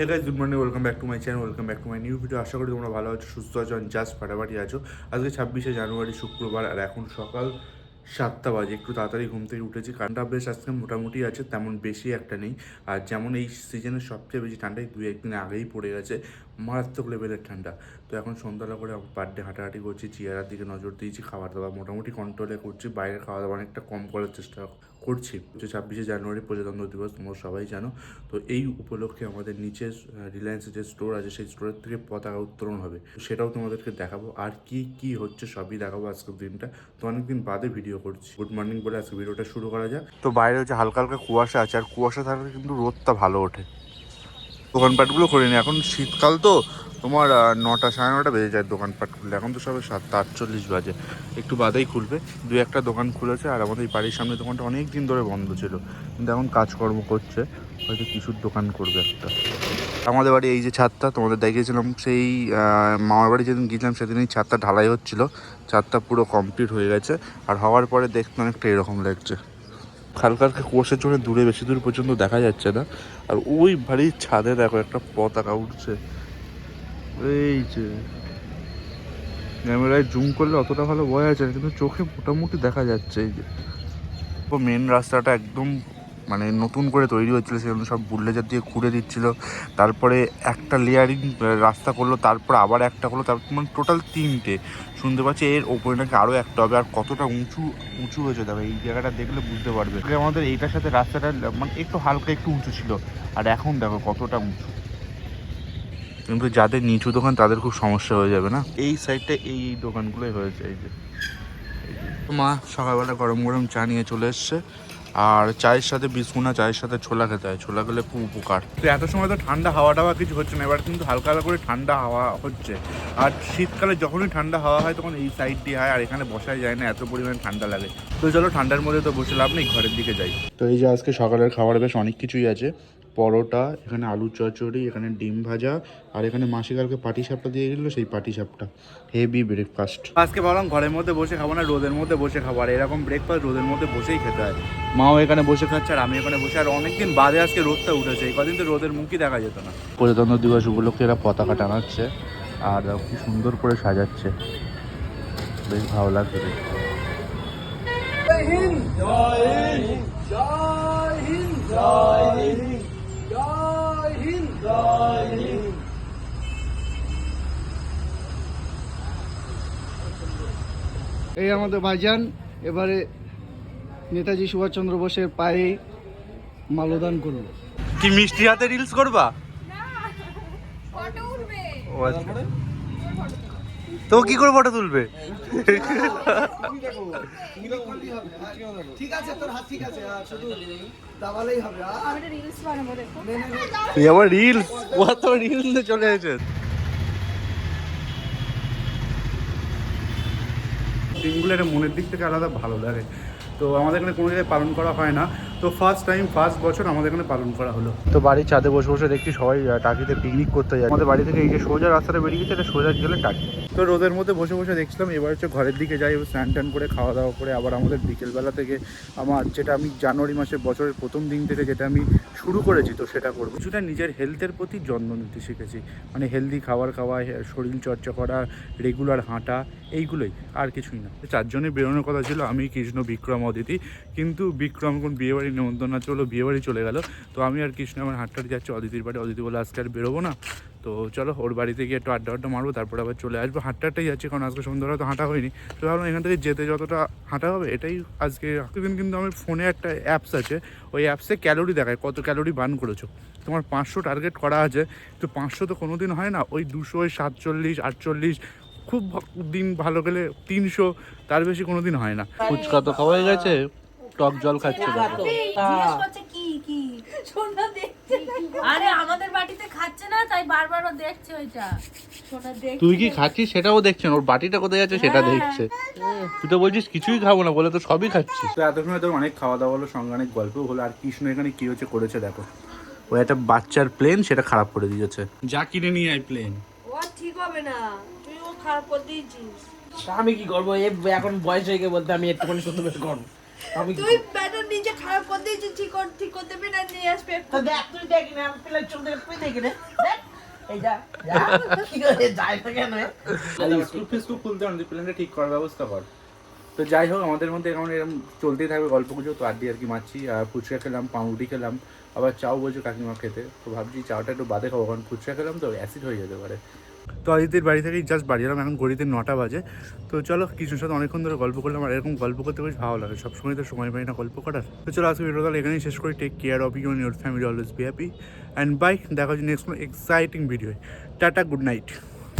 Hey guys good morning welcome back to my channel welcome back to my new video আশা করি তোমরা ভালো আছো, সুস্থ আছো জাস্ট ফাটাফাটি আছো। আজকে ছাব্বিশে জানুয়ারি, শুক্রবার, আর এখন সকাল সাতটা বাজে। একটু তাড়াতাড়ি ঘুম থেকে উঠেছি। ঠান্ডা বেশ আজকে মোটামুটি আছে, তেমন বেশি একটা নেই। আর যেমন এই সিজনের সবচেয়ে বেশি ঠান্ডা দু দুই একদিন আগেই পড়ে গেছে। মারাত্মক লেভেলের ঠান্ডা। তো এখন সন্ধ্যাবেলা করে পার ডে হাঁটাহাঁটি করছি চেয়ারের দিকে নজর দিয়েছি, খাবার দাবার মোটামুটি কন্ট্রোলে করছি, বাইরের খাওয়া দাওয়া অনেকটা কম করার চেষ্টা করছি। যে ছাব্বিশে জানুয়ারি প্রজাতন্ত্র দিবস, তোমরা সবাই জানো। তো এই উপলক্ষে আমাদের নিচে রিলায়েন্সের যে স্টোর আছে, সেই স্টোরের থেকে পতাকা উত্তোলন হবে। সেটাও তোমাদেরকে দেখাবো। আর কি কি হচ্ছে সবই দেখাবো আজকের দিনটা। তো অনেকদিন বাদে ভিডিও করছি। গুড মর্নিং বলে আজকে ভিডিওটা শুরু করা যাক। তো বাইরে হচ্ছে হালকা হালকা কুয়াশা আছে, আর কুয়াশা থাকলে কিন্তু রোদটা ভালো ওঠে। দোকানপাটগুলো করিনি এখন শীতকাল তো, তোমার নটা সাড়ে নটা বেজে যায় দোকানপাট খুললে। এখন তো সবে সাতটা আটচল্লিশ বাজে। একটু বাদেই খুলবে। দু একটা দোকান খুলেছে আর আমাদের এই বাড়ির সামনে দোকানটা অনেক দিন ধরে বন্ধ ছিল। কিন্তু এখন কাজকর্ম করছে। হয়তো কিছুর দোকান করবে একটা। আমাদের বাড়ি এই যে ছাদটা, তোমাদের দেখিয়েছিলাম সেই মামার বাড়ি যেদিন গিয়েছিলাম সেদিন এই ছাদটা ঢালাই হচ্ছিল। ছাদটা পুরো কমপ্লিট হয়ে গেছে। আর হওয়ার পরে দেখতে অনেকটা এরকম লাগছে। হালকা হালকা কুয়াশার জন্য দূরে, বেশি দূর পর্যন্ত দেখা যাচ্ছে না। আর ওই বাড়ির ছাদে দেখো একটা পতাকা উঠছে। এই যে। ক্যামেরায় জুম করলে অতটা ভালো বোঝা আছে না, কিন্তু চোখে মোটামুটি দেখা যাচ্ছে এই যে। মেন রাস্তাটা একদম মানে নতুন করে তৈরি হচ্ছিল সেজন্য সব বুল্লেজার দিয়ে খুঁড়ে দিচ্ছিল। তারপরে একটা লেয়ারিং রাস্তা করল তারপর আবার একটা করল তারপর মানে টোটাল তিনটে। শুনতে পাচ্ছি এর ওপরে নাকি আরও একটা হবে আর কতটা উঁচু উঁচু হয়েছে। দেখো এই জায়গাটা দেখলে বুঝতে পারবে। আমাদের এইটার সাথে রাস্তাটা মানে একটু হালকা একটু উঁচু ছিল আর এখন দেখো কতটা উঁচু। কিন্তু যাদের নিচু দোকান তাদের খুব সমস্যা হয়ে যাবে না? এই সাইডটা এই এই দোকানগুলোই হয়েছে এই যে। মা সকালবেলা গরম গরম চা নিয়ে চলে এসছে। আর চায়ের সাথে বিস্কুনা চায়ের সাথে ছোলা খেতে হয়। ছোলা খেলে খুব উপকার। তো এত সময় তো ঠান্ডা হাওয়া টাওয়া কিছু হচ্ছে না এবার কিন্তু হালকা হালকা করে ঠান্ডা হাওয়া হচ্ছে। আর শীতকালে যখনই ঠান্ডা হাওয়া হয় তখন এই সাইড দিয়ে হয় আর এখানে বসাই যায় না এত পরিমাণে ঠান্ডা লাগে। তো চলো ঠান্ডার মধ্যে তো বসে লাভ নেই ঘরের দিকে যাই। তো এই যে আজকে সকালের খাবার বেশ অনেক কিছুই আছে। পরোটা এখানে আলু চচ্চড়ি এখানে ডিম ভাজা আর এখানে মাসি কালকে পাটি সাপটা দিয়ে গেছিল সেই পাটি সাপটা। হেভি ব্রেকফাস্ট আজকে ভাবলাম ঘরের মধ্যে বসে খাব না রোদের মধ্যে বসে খাব আর এরকম ব্রেকফাস্ট রোদের মধ্যে বসেই খেতে হয়। মাও এখানে বসে খাচ্ছে আর আমি এখানে বসে আর অনেকদিন বাদে আজকে রোদটা উঠেছে এই কদিন তো রোদের মুখই দেখা যেত না। প্রজাতন্ত্র দিবস উপলক্ষে এরা পতাকা টানাচ্ছে আর কি সুন্দর করে সাজাচ্ছে। বেশ ভালো লাগছে এই আমাদের ভাইজান এবারে নেতাজি সুভাষচন্দ্র বোসের পায়ে মালদান করল। কি মিষ্টি হাতে রিলস করবা? ফটো উঠবে। ও আচ্ছা। তো কি করে ফটো তুলবে? ঠিক আছে তোর হাত ঠিক আছে শুধু দাবালেই হবে আমি একটা রিলস বানাবো দেখো। তুই আমার রিলস ও তো রিলস চলে এসেছে। দিনগুলো একটা মনের দিক থেকে আলাদা ভালো লাগে। তো আমাদের এখানে কোনো জায়গায় পালন করা হয় না। তো ফার্স্ট টাইম ফার্স্ট বছর আমাদের এখানে পালন করা হলো। তো বাড়ির ছাদে বসে বসে দেখছি সবাই টাকিতে পিকনিক করতে যায়। আমাদের বাড়ি থেকে এই যে সোজা রাস্তাটা বেরিয়ে গেছে এটা সোজা গেলে টাকি। তো রোদের মধ্যে বসে বসে দেখছিলাম এবার হচ্ছে ঘরের দিকে যাই স্নান টান করে খাওয়া দাওয়া করে আবার আমাদের বিকেলবেলা থেকে আমার যেটা আমি জানুয়ারি মাসের বছরের প্রথম দিন থেকে যেটা আমি শুরু করেছি তো সেটা করব। কিছুটা নিজের হেলথের প্রতি যত্ন নিতে শিখেছি। মানে হেলদি খাবার খাওয়া শরীর চর্চা করা রেগুলার হাঁটা এইগুলোই আর কিছুই না। চারজনে বেরোনোর কথা ছিল আমি কৃষ্ণ বিক্রম অদিতি। কিন্তু বিক্রম এখন বিয়েবাড়ি নেমন্তন্ন আছে হলো বিয়েবাড়ি চলে গেল। তো আমি আর কৃষ্ণ আমার হাঁটতে যাচ্ছি, অদিতির বাড়ি। অদিতি বলে, আজকে আর বেরোবো না। তো চলো, ওর বাড়িতে গিয়ে একটু আড্ডা আড্ডা মারবো, তারপরে আবার চলে আসব। হাঁটটাটাই যাচ্ছি, কারণ আজকে সন্ধ্যাবেলা তো হাঁটা হয়নি। তো ভাবলাম এখান থেকে যেতে যতটা হাঁটা হবে, এটাই আজকে। দিন কিন্তু আমার ফোনে একটা অ্যাপস আছে, ওই অ্যাপসে ক্যালোরি দেখায় কত ক্যালোরি বার্ন করেছ। তোমার পাঁচশো টার্গেট করা আছে, তো পাঁচশো তো কোনো দিন হয় না, ওই দুশো, ওই সাতচল্লিশ, আটচল্লিশ, খুব দিন ভালো গেলে তিনশো, তার বেশি কোনো দিন হয় না। ফুচকা তো খাওয়াই গেছে। টক জল খাচ্ছে জিজ্ঞেস করছে কি কি? সোনা দেখছে আরে আমাদের বাটিতে খাচ্ছে না তাই বারবার ও দেখছে ওইটা। তুই কি খাচ্ছিস? সেটাও দেখছেন ওর বাটিটা কোথায় যাচ্ছে সেটা দেখছে। তুই তো বলছিস কিছুই খাব না বলে তো সবই খাচ্ছিস। তো এত সময় তো অনেক খাওয়া দাওয়া হলো সঙ্গে অনেক গল্প হলো আর কৃষ্ণ এখানে কি হচ্ছে করেছে দেখো। ও একটা বাচ্চার প্লেন সেটা খারাপ করে দিয়েছে। যা কিনে নিয়ে আয় প্লেন ও ঠিক হবে না। তুই ও খারাপ করে দিয়েছিস। আমি কি করব? এ এখন বয়স হয়ে গিয়ে বলতে আমি একটুখানি সুন্দর বেশ করব তুই ব্যাটার নিজে খারাপ করে দিয়েছিস ঠিক কর- ঠিক করতে পেরে না নিয়ে আসবে তো দেখ তুই দেখি না আমি চোখ দেখে তুই দেখি না। দেখ এই যা যা কি করে যায় না কেন? এ? স্কুল খুলতে হবে প্ল্যানটা ঠিক করার ব্যবস্থা কর। তো যাই হোক আমাদের মধ্যে এখন এরকম চলতেই থাকবে গল্প গুজব তো আড্ডি আর কি মারছি আর ফুচকা খেলাম পাউরুটি খেলাম আবার চাও বলছে কাকিমা খেতে তো ভাবছি চাওটা একটু বাদে খাব কারণ ফুচকা খেলাম তো অ্যাসিড হয়ে যেতে পারে। তো অদিতির বাড়ি থেকেই জাস্ট বাড়ি এলাম, এখন ঘড়িতে নটা বাজে। তো চলো, কিছুর সাথে অনেকক্ষণ ধরে গল্প করলাম, আর এরকম গল্প করতে বেশ ভালো লাগে। সবসময় তো সময় পাই না গল্প করার। তো চলো আজকে ভিডিও তাহলে এখানেই শেষ করি। Take care of you your family always be happy and bye দেখা হচ্ছে next exciting video tata good night